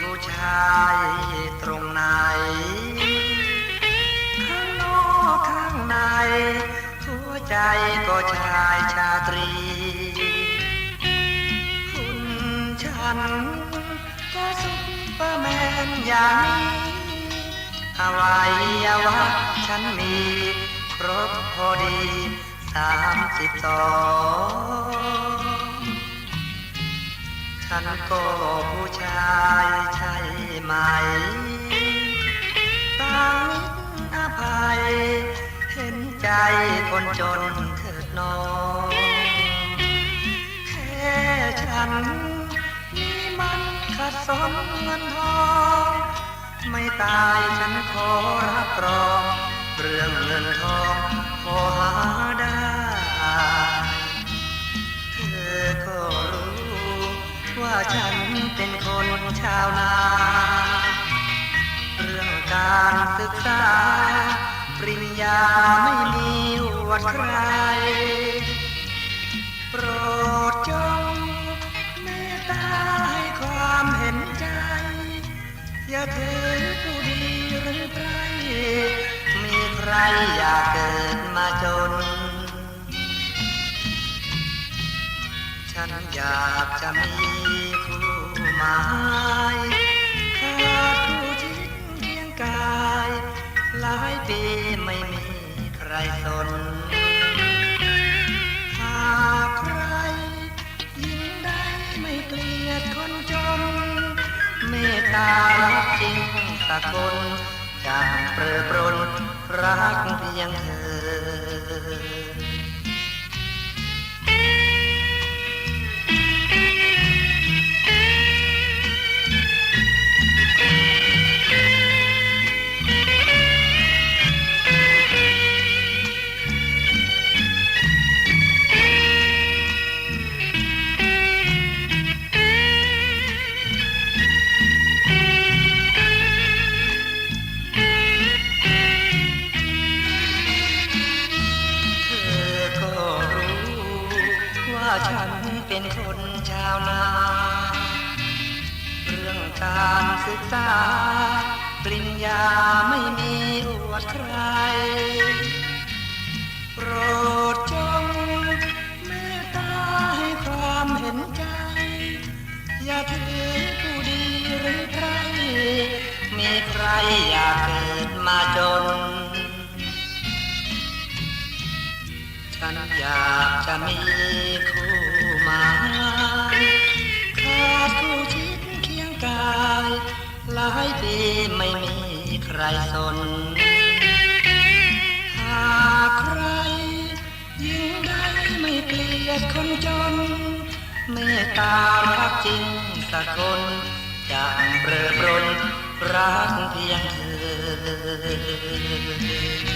ผู้ชายตรงไหน ข้างนอกข้างใน หัวใจก็ชายชาตรี คุณฉันก็ซุปเปอร์แมนอย่างนี้อวัยวะฉันมีครบพอดีสามสิบสอง ฉันก็ผู้ชายใช่ไหมตั้งอภัย เห็นใจคนจนเถิดน้องแค่ฉันนี่มันขัดสนเงินทอง ไม่ตายฉันขอรับรอง เรื่องเงินทองพอหา เป็นคนชาวนา เรื่องการศึกษา ปริญญาไม่มีอวดใคร โปรดจงเมตตาให้ความเห็นใจ อย่าถือผู้ดีหรือใคร มีใครอยากเกิดมาจนฉันอยากจะมีคู่ หมายขาดคู่ทิ้งเคียงกาย หลายปีไม่มีใครสน หากใครยิ่งได้ไม่เกลียดคนจน เมตตาจริงสักคนจะเปรอปรนรักเพียงเธอ ฉันเป็นคนชาวนา เรื่องการศึกษา ปริญญาไม่มีอวดใคร โปรดจงเมตตาให้ความเห็นใจ อย่าถือผู้ดีหรือใครมีใครอยากเกิดมาจน ฉันอยากจะมีคู่มาขาดคู่ชิดเคียงกายหลายปีไม่มีใครสน หากใครยิ่งได้ไม่เกลียดคนจน เมตตารักจริงสักคนจะเปรอปรนรักเพียงเธอ